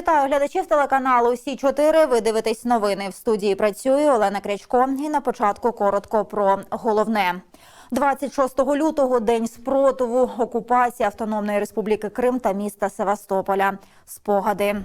Вітаю глядачів телеканалу Сі 4 Ви дивитесь новини. В студії працює Олена Крячко. І на початку коротко про головне. 26 лютого день спротиву, окупації Автономної Республіки Крим та міста Севастополя. Спогади.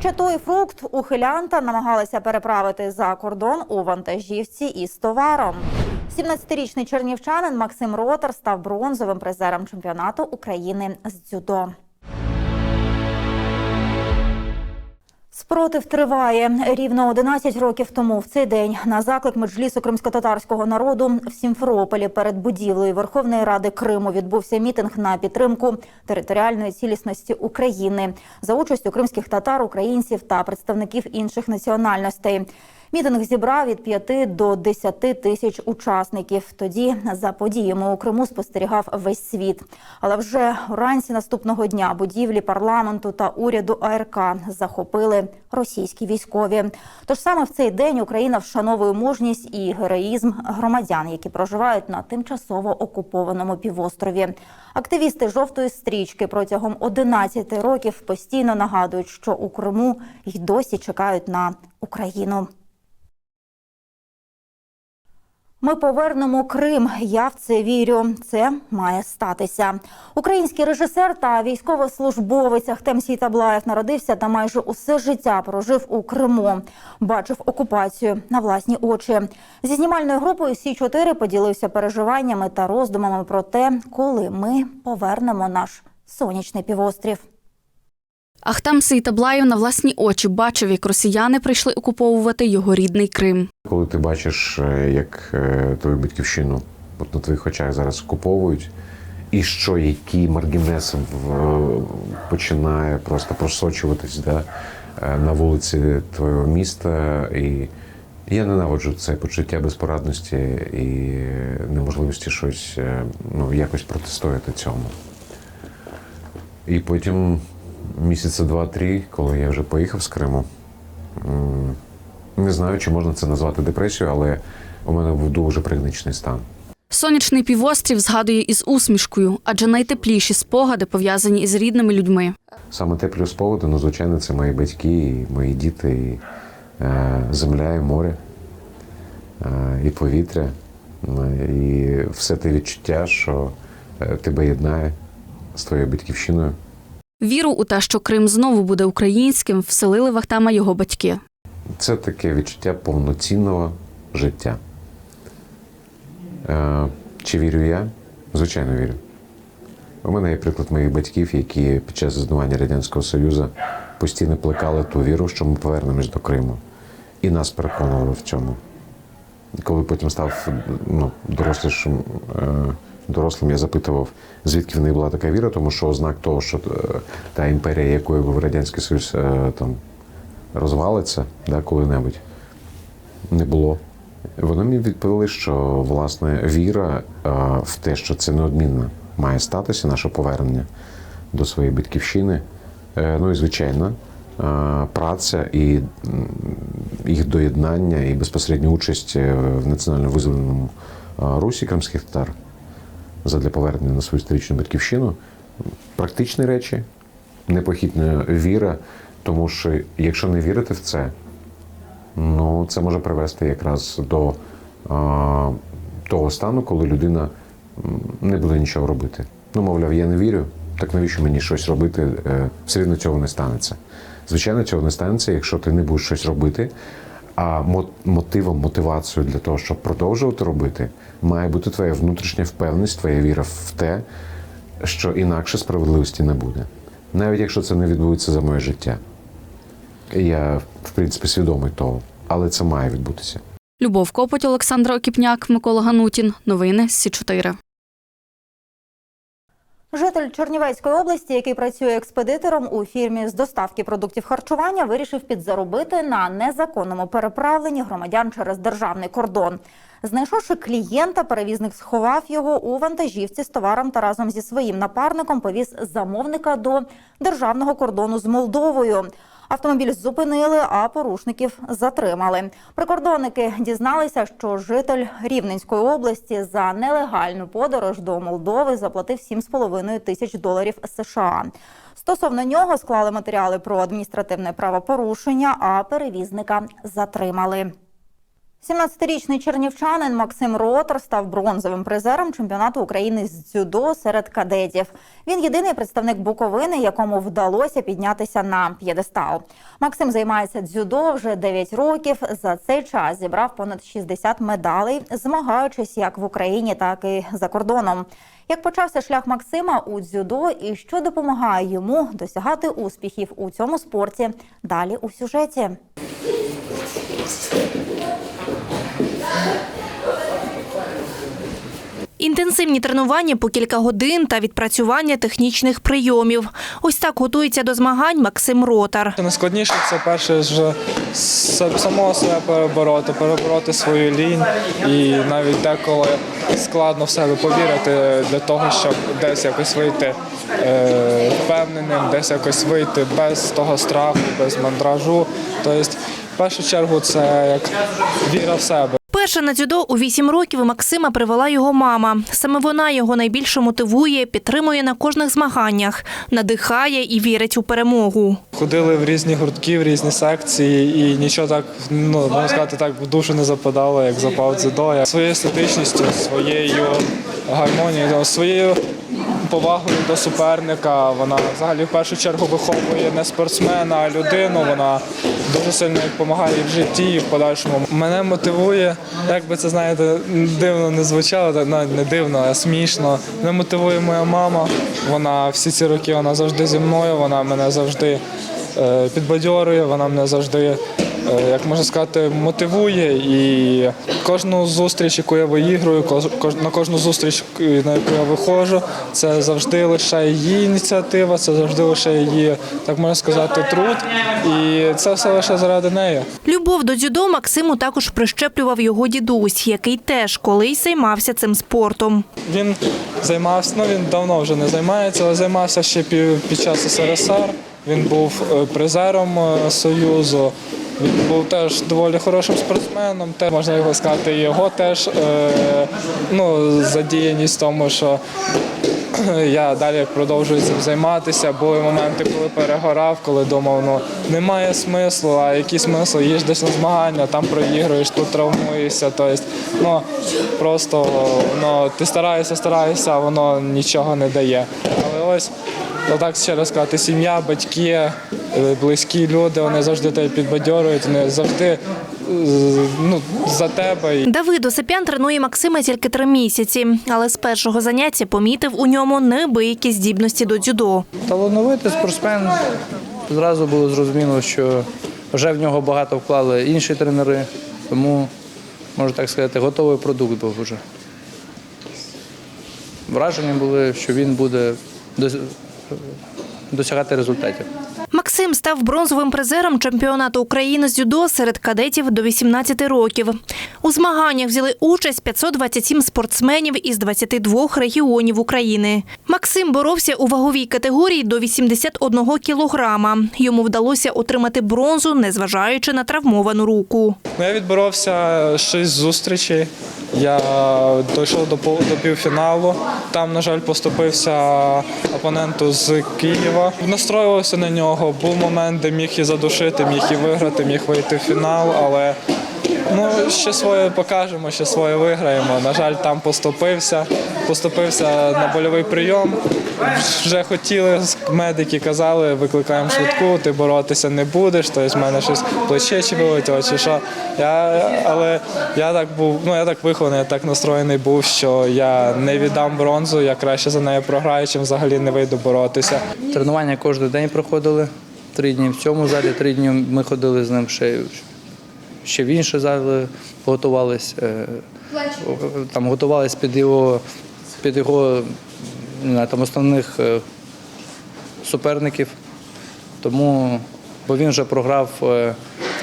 Ще той фрукт ухилянта намагалися переправити за кордон у вантажівці із товаром. 17-річний чернівчанин Максим Ротар став бронзовим призером чемпіонату України з дзюдо. Спротив триває рівно 11 років тому. В цей день на заклик меджлісу кримсько-татарського народу в Сімферополі перед будівлею Верховної Ради Криму відбувся мітинг на підтримку територіальної цілісності України за участю кримських татар, українців та представників інших національностей. Мітинг зібрав від 5 до 10 тисяч учасників. Тоді за подіями у Криму спостерігав весь світ. Але вже вранці наступного дня будівлі парламенту та уряду АРК захопили російські військові. Тож саме в цей день Україна вшановує мужність і героїзм громадян, які проживають на тимчасово окупованому півострові. Активісти жовтої стрічки протягом 11 років постійно нагадують, що у Криму й досі чекають на Україну. Ми повернемо Крим. Я в це вірю. Це має статися. Український режисер та військовослужбовець Ахтем Сітаблаєв народився та майже усе життя прожив у Криму. Бачив окупацію на власні очі. Зі знімальною групою Сі 4 поділився переживаннями та роздумами про те, коли ми повернемо наш сонячний півострів. Ахтам Сейтаблаєв на власні очі бачив, як росіяни прийшли окуповувати його рідний Крим. Коли ти бачиш, е, як е, твою батьківщину от на твоїх очах зараз окуповують, і що який маргінез в- починає просто просочуватись да, е, на вулиці твого міста. І я ненавиджу це почуття безпорадності і неможливості щось е, ну, якось протистояти цьому. І потім місяця два-три, коли я вже поїхав з Криму, не знаю, чи можна це назвати депресією, але у мене був дуже пригничний стан. Сонячний півострів згадує із усмішкою, адже найтепліші спогади пов'язані із рідними людьми. Саме теплі спогади, ну, звичайно, це мої батьки, і мої діти, і е, земля, і море, е, і повітря, е, і все те відчуття, що е, тебе єднає з твоєю батьківщиною. Віру у те, що Крим знову буде українським, вселили в Ахтама його батьки. Це таке відчуття повноцінного життя. Е, чи вірю я? Звичайно, вірю. У мене є приклад моїх батьків, які під час заснування Радянського Союзу постійно плекали ту віру, що ми повернемось до Криму. І нас переконували в цьому. Коли потім став ну, дорослішим, е, дорослим, я запитував, звідки в неї була така віра, тому що ознак того, що е, та імперія, якою був Радянський Союз, е, там розвалиться да, коли-небудь, не було. Вони мені відповіли, що власне віра е, в те, що це неодмінно має статися, наше повернення до своєї батьківщини. Ну і звичайно, праця і їх доєднання і безпосередня участь в національно визволеному русі кримських татар задля повернення на свою історичну батьківщину. Практичні речі, непохитна віра, тому що якщо не вірити в це, Ну, це може привести якраз до а, того стану, коли людина не буде нічого робити. Ну, мовляв, я не вірю, так навіщо мені щось робити? Е, Все рівно цього не станеться. Звичайно, цього не станеться, якщо ти не будеш щось робити. А мотивом, мотивацією для того, щоб продовжувати робити, має бути твоя внутрішня впевненість, твоя віра в те, що інакше справедливості не буде. Навіть якщо це не відбудеться за моє життя. Я, в принципі, свідомий того, але це має відбутися. Любов Копоть, Олександр Окіпняк, Микола Ганутін. Новини Сі 4 Житель Чернівецької області, який працює експедитором у фірмі з доставки продуктів харчування, вирішив підзаробити на незаконному переправленні громадян через державний кордон. Знайшовши клієнта, перевізник сховав його у вантажівці з товаром та разом зі своїм напарником повіз замовника до державного кордону з Молдовою. Автомобіль зупинили, а порушників затримали. Прикордонники дізналися, що житель Рівненської області за нелегальну подорож до Молдови заплатив 7,5 тисяч доларів США. Стосовно нього склали матеріали про адміністративне правопорушення, а перевізника затримали. 17-річний чернівчанин Максим Ротор став бронзовим призером чемпіонату України з дзюдо серед кадетів. Він єдиний представник Буковини, якому вдалося піднятися на п'єдестал. Максим займається дзюдо вже 9 років. За цей час зібрав понад 60 медалей, змагаючись як в Україні, так і за кордоном. Як почався шлях Максима у дзюдо і що допомагає йому досягати успіхів у цьому спорті? Далі у сюжеті. Інтенсивні тренування по кілька годин та відпрацювання технічних прийомів. Ось так готується до змагань Максим Ротар. Найскладніше це перше ж самого себе перебороти, перебороти свою лінь і навіть деколи складно в себе повірити для того, щоб десь якось вийти е, впевненим, десь якось вийти без того страху, без мандражу. Тобто, в першу чергу, це як віра в себе. Перше на дзюдо у вісім років Максима привела його мама. Саме вона його найбільше мотивує, підтримує на кожних змаганнях, надихає і вірить у перемогу. Ходили в різні гуртки, в різні секції, і нічого так, ну можна сказати, так в душу не западало, як запав дзюдо. Я Своєю естетичністю, своєю гармонією, своєю повагою до суперника. Вона взагалі в першу чергу виховує не спортсмена, а людину. Вона дуже сильно допомагає в житті, і в подальшому. Мене мотивує, як би це знаєте, дивно не звучало, навіть не дивно, а смішно. Мене мотивує моя мама. Вона всі ці роки вона завжди зі мною, вона мене завжди е, підбадьорює, вона мене завжди, як можна сказати, мотивує. І кожну зустріч, яку я виіграю, на кожну зустріч, на яку я виходжу, це завжди лише її ініціатива, це завжди лише її, так можна сказати, труд. І це все лише заради неї. Любов до дзюдо Максиму також прищеплював його дідусь, який теж колись займався цим спортом. Він займався, ну він давно вже не займається, але займався ще під час СРСР. Він був е, призером е, Союзу. Він був теж доволі хорошим спортсменом. Те можна його сказати, його теж е, ну, задіяність в тому, що я далі продовжую цим займатися. Були моменти, коли перегорав, коли думав, ну немає смислу, а який смисл? Десь на змагання, там проігруєш, тут травмуєшся. Тобто, ну просто ну, ти стараєшся, стараєшся, а воно нічого не дає. Але ось ну, так ще раз сказати, сім'я, батьки, е, близькі люди, вони завжди тебе підбадьорюють, вони завжди е, ну, за тебе. Давид Осипян тренує Максима тільки три місяці, але з першого заняття помітив у ньому неабиякі здібності до дзюдо. Талановитий спортсмен. Зразу було зрозуміло, що вже в нього багато вклали інші тренери, тому, можна так сказати, готовий продукт був вже. Враження були, що він буде досягати результатів. Максим став бронзовим призером чемпіонату України з дзюдо серед кадетів до 18 років. У змаганнях взяли участь 527 спортсменів із 22 регіонів України. Максим боровся у ваговій категорії до 81 кілограма. Йому вдалося отримати бронзу, незважаючи на травмовану руку. Ну, я відборовся шість зустрічей. Я дійшов до, півфіналу. Там, на жаль, поступився опоненту з Києва. Настроювався на нього. Був момент, де міг і задушити, міг і виграти, міг вийти в фінал, але ну, ще своє покажемо, ще своє виграємо. На жаль, там поступився. Поступився на больовий прийом. Вже хотіли, медики казали, викликаємо швидку, ти боротися не будеш, тобто в мене щось плече чи вилетіло, чи що. Я, але я так був, ну я так вихований, я так настроєний був, що я не віддам бронзу, я краще за нею програю, чим взагалі не вийду боротися. Тренування кожен день проходили. Три дні в цьому залі, три дні ми ходили з ним ще, ще в інші зали, готувались. е, Там готувались під його, під його знаю, там, основних е, суперників. Тому, бо він вже програв е,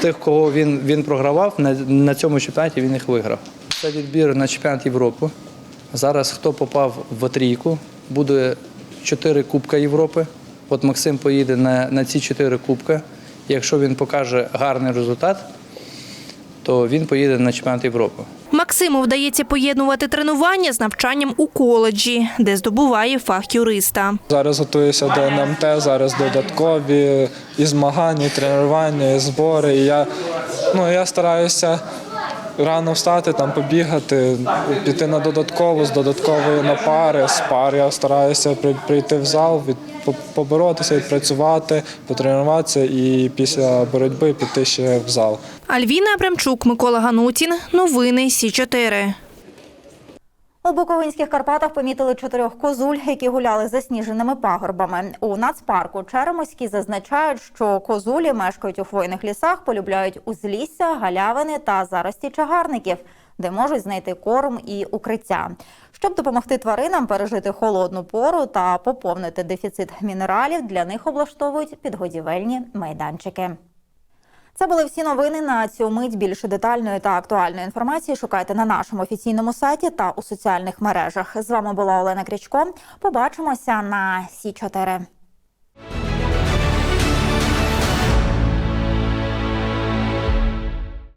тих, кого він, він програвав, на, на цьому чемпіонаті він їх виграв. Це відбір на чемпіонат Європи. Зараз хто попав в трійку, буде чотири Кубка Європи. От Максим поїде на, на ці чотири кубки. Якщо він покаже гарний результат, то він поїде на чемпіонат Європи. Максиму вдається поєднувати тренування з навчанням у коледжі, де здобуває фах юриста. Зараз готуюся до НМТ, зараз додаткові і змагання, і тренування, і збори. І я, ну, я стараюся рано встати, там, побігати, піти на додаткову, з додаткової на пари, з пар. Я стараюся при- прийти в зал, поборотися, відпрацювати, потренуватися і після боротьби піти ще в зал. Альвіна Абрамчук, Микола Ганутін. Новини Сі 4 У Буковинських Карпатах помітили чотирьох козуль, які гуляли засніженими пагорбами. У нацпарку Черемоські зазначають, що козулі мешкають у хвойних лісах, полюбляють узлісся, галявини та зарості чагарників, де можуть знайти корм і укриття. Щоб допомогти тваринам пережити холодну пору та поповнити дефіцит мінералів, для них облаштовують підгодівельні майданчики. Це були всі новини на цю мить. Більше детальної та актуальної інформації шукайте на нашому офіційному сайті та у соціальних мережах. З вами була Олена Крячко. Побачимося на Сі 4